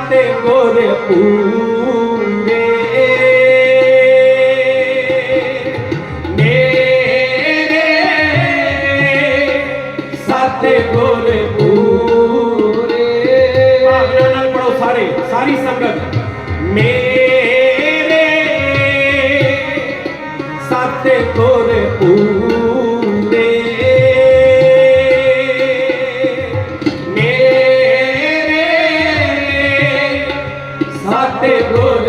হাতে করে পুরে সাথে করে পুরে পড়ো সারে সারি সঙ্গত মেরে সাথে করে পুরে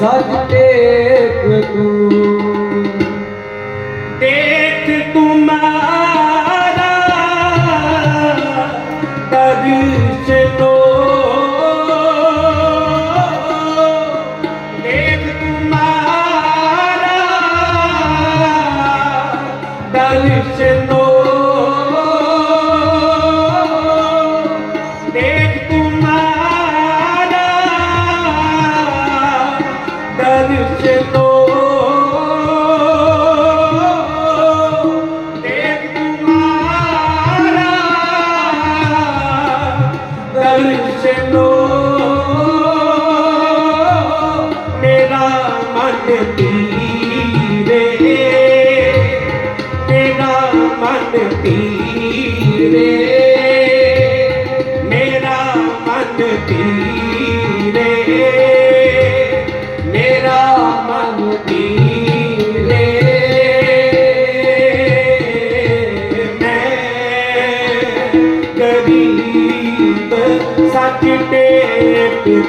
सच ਤੇ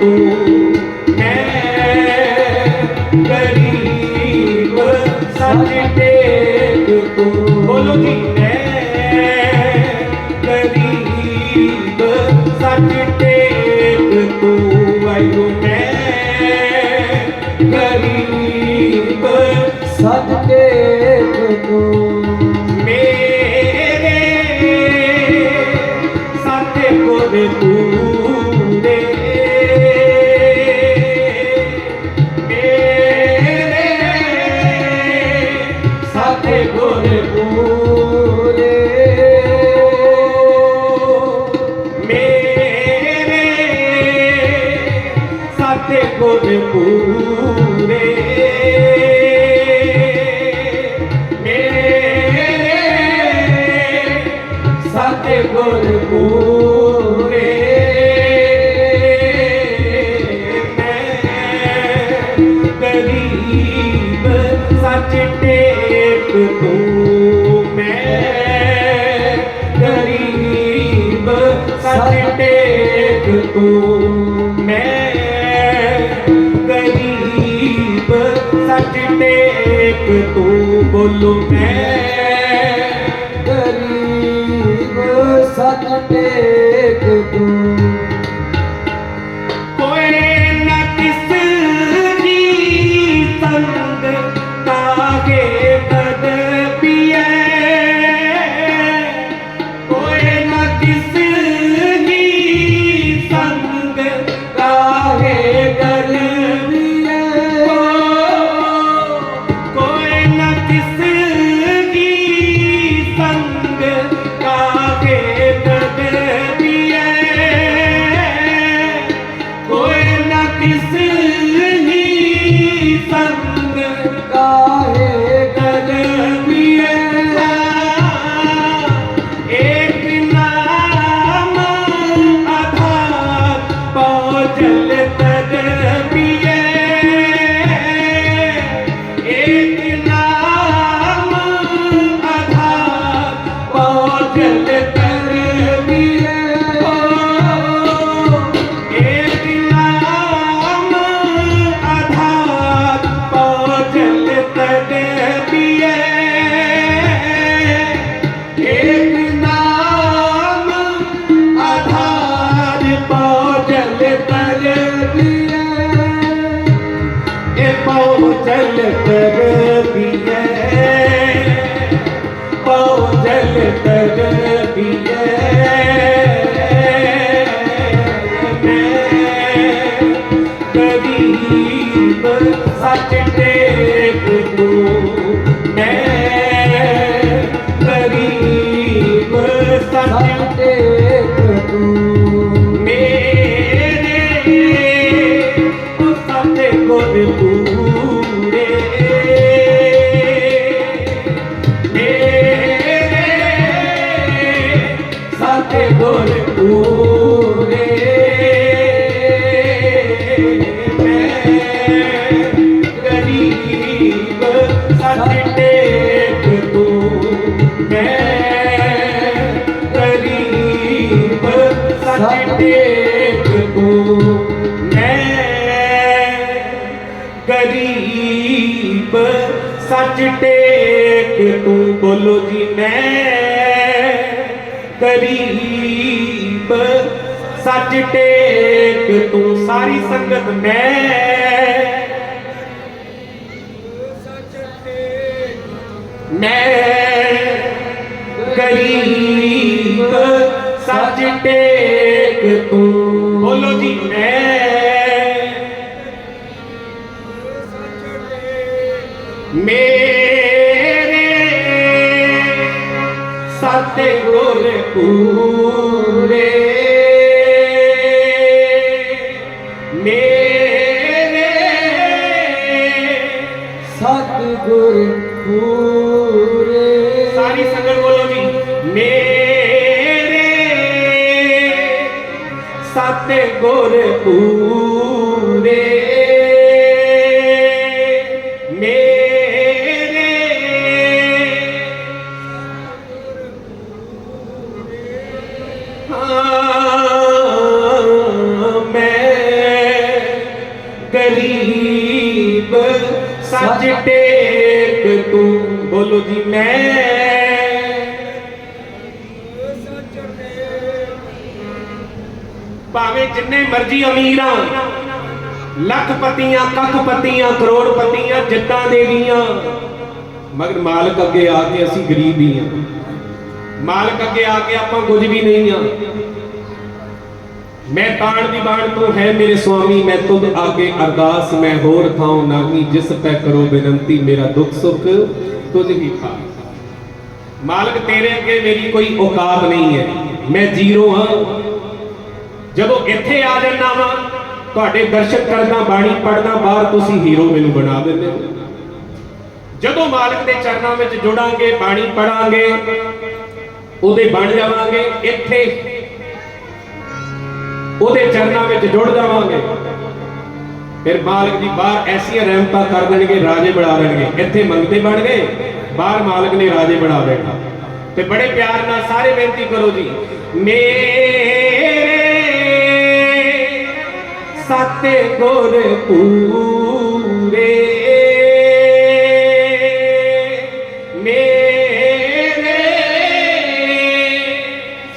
ਤੂੰ ਹੈ ਗਰੀਬ ਸੱਜਣ amor ਕੇ ਤੂੰ ਬੋਲੋ ਮੈਂ ਗਰੀਬ ਸਤਿ ਤੇ ਗਰੀਬ ਸੱਚ ਟੇਕ ਤੂੰ ਬੋਲੋ ਜੀ, ਮੈਂ ਗਰੀਬ ਸੱਚ ਟੇਕ ਤੂੰ ਸਾਰੀ ਸੰਗਤ ਮੈਂ। ਮੈਂ ਗਰੀਬ ਸੱਚ ਟੇਕ ਤੂੰ ਮੈਂ ਮੇਰੇ ਸਤਿਗੁਰ ਪੂਰੇ ਸਤ ਮੇਰੇ ਮੈਂ ਗਰੀਬ ਸੱਚ ਟੇਕ ਤੂੰ। ਬੋਲੋ ਜੀ ਮੈਂ ਜਿੰਨੇ ਮਰਜ਼ੀ ਅਮੀਰ ਲੱਖਪਤੀਆਂ, ਕੱਖਪਤੀਆਂ, ਕਰੋੜਪਤੀਆਂ ਜਿੱਤਾਂ ਦੇਵੀਆਂ ਮਗਰ ਮਾਲਕ ਅੱਗੇ ਆ ਕੇ ਅਸੀਂ ਗਰੀਬ ਹੀ ਆ। ਮਾਲਕ ਅੱਗੇ ਆ ਕੇ ਆਪਾਂ ਕੁਝ ਵੀ ਨਹੀਂ ਆ। ਮੈਂ ਤਾਣ ਦੀ ਬਾਣ ਤੂੰ ਹੈ ਮੇਰੇ ਸੁਆਮੀ ਮੈਂ ਤੁਧ ਆਗੇ ਅਰਦਾਸ, ਮੈਂ ਹੋਰ ਥਾਉ ਨਾਹੀ ਜਿਸ ਪੈ ਕਰੋ ਬੇਨਤੀ, ਮੇਰਾ ਦੁੱਖ ਸੁੱਖ ਤੁਝ ਹੀ ਪਾ ਮਾਲਕ ਤੇਰੇ ਅੱਗੇ ਮੇਰੀ ਕੋਈ ਔਕਾਤ ਨਹੀਂ ਹੈ। ਮੈਂ ਜ਼ੀਰੋ ਹਾਂ। ਜਦੋਂ ਇੱਥੇ ਆ ਜਾਂਦਾ ਵਾਂ, ਤੁਹਾਡੇ ਦਰਸ਼ਕ ਕਰਦਾ ਬਾਣੀ ਪੜਦਾ ਬਾਹਰ ਤੁਸੀਂ ਹੀਰੋ ਮੈਨੂੰ ਬਣਾ ਦਿੰਦੇ ਹੋ। ਜਦੋਂ ਮਾਲਕ ਦੇ ਚਰਨਾਂ ਵਿੱਚ ਜੁੜਾਂਗੇ, ਬਾਣੀ ਪੜਾਂਗੇ ਉਹਦੇ ਬਣ ਜਾਵਾਂਗੇ, ਇੱਥੇ ਉਹਦੇ ਚਰਨਾਂ ਵਿੱਚ ਜੁੜ ਜਾਵਾਂਗੇ। ਫਿਰ ਮਾਲਕ ਦੀ ਬਾਹਰ ਐਸੀਆਂ ਰਹਿਮਤਾਂ ਕਰ ਦੇਣਗੇ, ਰਾਜੇ ਬਣਾ ਦੇਣਗੇ। ਇੱਥੇ ਮੰਗਤੇ ਬਣ ਗਏ, ਬਾਹਰ ਮਾਲਕ ਨੇ ਰਾਜੇ ਬਣਾ ਦੇਣਾ। ਤੇ ਬੜੇ ਪਿਆਰ ਨਾਲ ਸਾਰੇ ਬੇਨਤੀ ਕਰੋ ਜੀ ਮੇ ਸਤ ਗੁਰ ਪੂਰੇ ਮੇਰੇ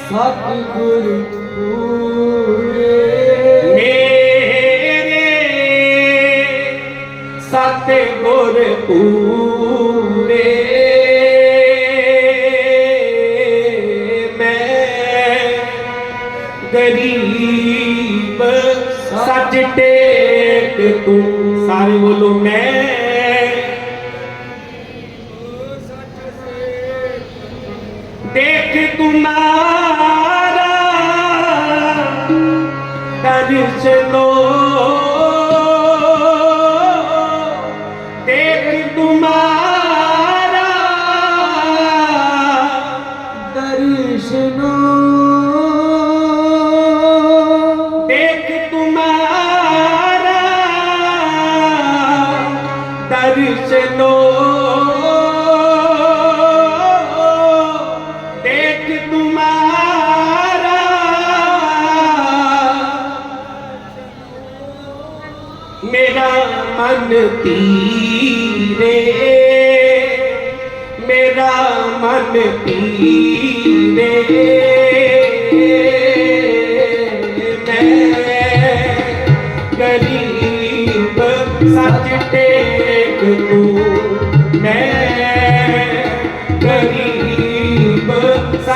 ਸਤਿਗੁਰ ਪੂਰੇ ਮੇਰੇ ਸਤ ਗੁਰ ਪੂਰੇ ਮੈਂ ਗਰੀਬ ਸੱਚ ਟੇਕ ਤੂੰ। ਸਾਰੇ ਬੋਲੋ ਮੈਂ ਦੇਖ ਤੁਮਾਰਾ ਦਰਸ਼ਨੋ ਦੇਖ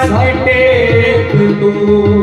ਸੱਚ ਟੇਕ ਤੂੰ।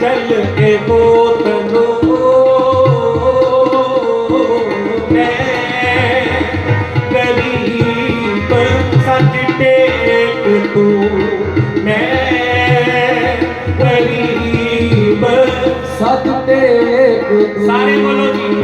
ਚੱਲ ਕੇ ਮੋਤ ਨੂੰ ਮੈਂ ਗਰੀਬ ਸੱਜ ਟੇਕ ਤੂੰ। ਮੈਂ ਗਰੀਬ ਸੱਜ ਟੇਕ ਸਾਰੇ ਬੋਲੋ ਜੀ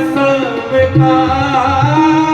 ਰਸ ਵਿਕਾਰ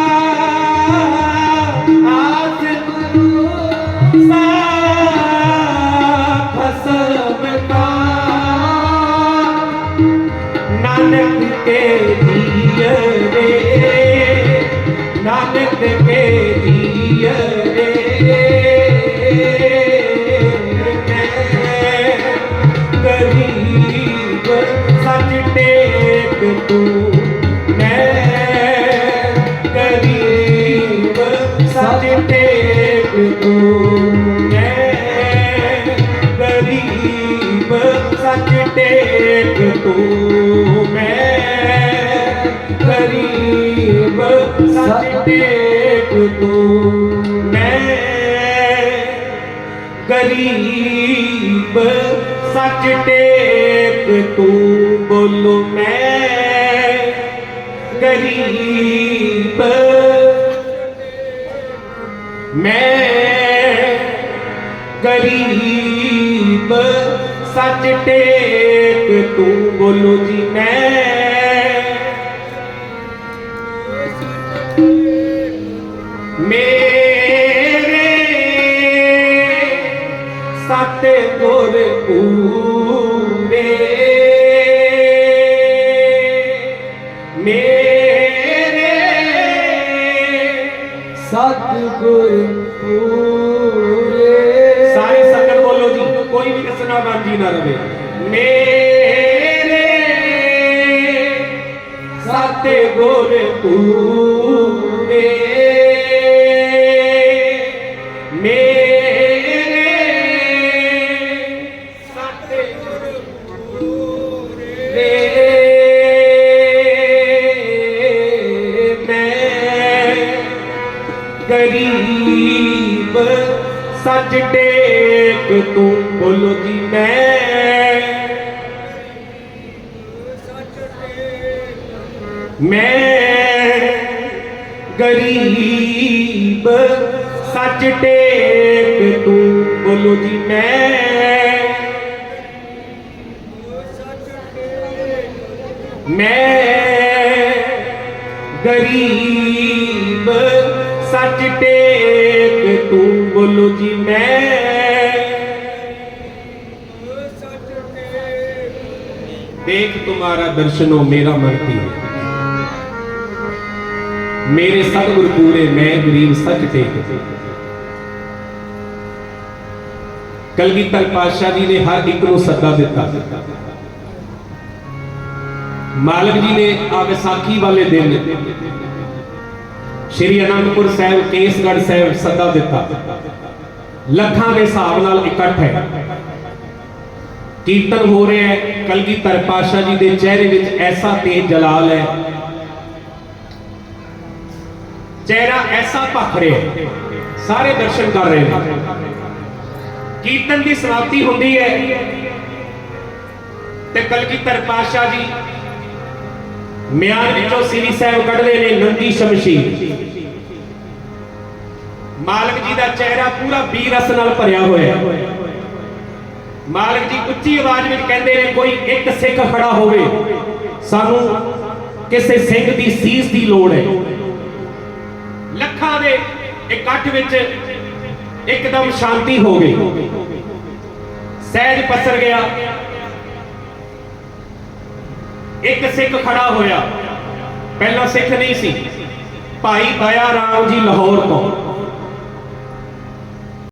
ਤੇ ਤੂੰ ਬੋਲੋ ਮੈਂ ਗਰੀਬ। ਮੈਂ ਗਰੀਬ। ਸੱਚ ਟੇਕ ਤੂੰ ਬੋਲੋ ਜੀ ਮੈਂ ਸਤ ਗੁਰ ਪੂਰੇ ਗਰੀਬ ਸੱਚ ਟੇਕ ਤੂੰ, ਬੋਲੋ ਜੀ ਮੈਂ। ਮੈਂ ਗਰੀਬ, ਸੱਚ ਟੇਕ ਤੂੰ, ਬੋਲੋ ਜੀ ਮੈਂ। ਦੇਖ ਤੁਮਾਰਾ ਦਰਸ਼ਨੋ ਮੇਰਾ ਮਨ ਕੀ ਮੇਰੇ ਸਤਿਗੁਰ ਪੂਰੇ, ਮੈਂ ਗਰੀਬ ਸੱਚ ਟੇਕ ਕਲਗੀਧਰ ਪਾਤਸ਼ਾਹ ਜੀ ਨੇ ਹਰ ਇੱਕ ਨੂੰ ਸੱਦਾ ਦਿੱਤਾ। ਮਾਲਕ ਜੀ ਨੇ ਆ ਵਿਸਾਖੀ ਵਾਲੇ ਦਿਨ ਸ਼੍ਰੀ ਅਨੰਦਪੁਰ ਸਾਹਿਬ, ਕੇਸਗੜ੍ਹ ਸਾਹਿਬ ਸੱਦਾ ਦਿੱਤਾ। ਲੱਖਾਂ ਦੇ ਹਿਸਾਬ ਨਾਲ ਇਕੱਠ ਹੈ। ਕੀਰਤਨ ਹੋ ਰਿਹਾ ਹੈ। ਕਲਗੀਧਰ ਪਾਤਸ਼ਾਹ ਜੀ ਦੇ ਚਿਹਰੇ ਵਿੱਚ ਐਸਾ ਤੇਜ ਜਲਾਲ ਹੈ ਚਿਹਰਾ ਐਸਾ ਭਖ ਰਿਹਾ ਸਾਰੇ ਦਰਸ਼ਨ ਕਰ ਰਹੇ ਨੇ। ਕੀਰਤਨ ਦੀ ਸਮਾਪਤੀ ਹੁੰਦੀ ਹੈ। ਤੇ ਕਲਗੀਧਰ ਪਾਤਸ਼ਾਹ ਜੀ ਮਿਆਨ ਵਿੱਚੋਂ ਸ੍ਰੀ ਸਾਹਿਬ ਕੱਢਦੇ ਨੇ ਨੰਦੀ ਸ਼ਮਸ਼ੀਰ ਮਾਲਕ ਜੀ ਦਾ ਚਿਹਰਾ ਪੂਰਾ ਬੀਰ ਰਸ ਨਾਲ ਭਰਿਆ ਹੋਇਆ ਹੈ। ਮਾਲਕ ਜੀ ਉੱਚੀ ਆਵਾਜ਼ ਵਿੱਚ ਕਹਿੰਦੇ ਨੇ, ਕੋਈ ਇੱਕ ਸਿੱਖ ਖੜਾ ਹੋਵੇ, ਸਾਨੂੰ ਕਿਸੇ ਸਿੰਘ ਦੀ ਸੀਸ ਦੀ ਲੋੜ ਹੈ। ਇਕੱਠ ਵਿੱਚ ਇੱਕਦਮ ਸ਼ਾਂਤੀ ਹੋ ਗਈ। ਸਹਿਜ ਪਸਰ ਗਿਆ। ਇੱਕ ਸਿੱਖ ਖੜਾ ਹੋਇਆ। ਪਹਿਲਾਂ ਸਿੱਖ ਨਹੀਂ ਸੀ। ਭਾਈ ਦਇਆ ਰਾਮ ਜੀ ਲਾਹੌਰ ਤੋਂ।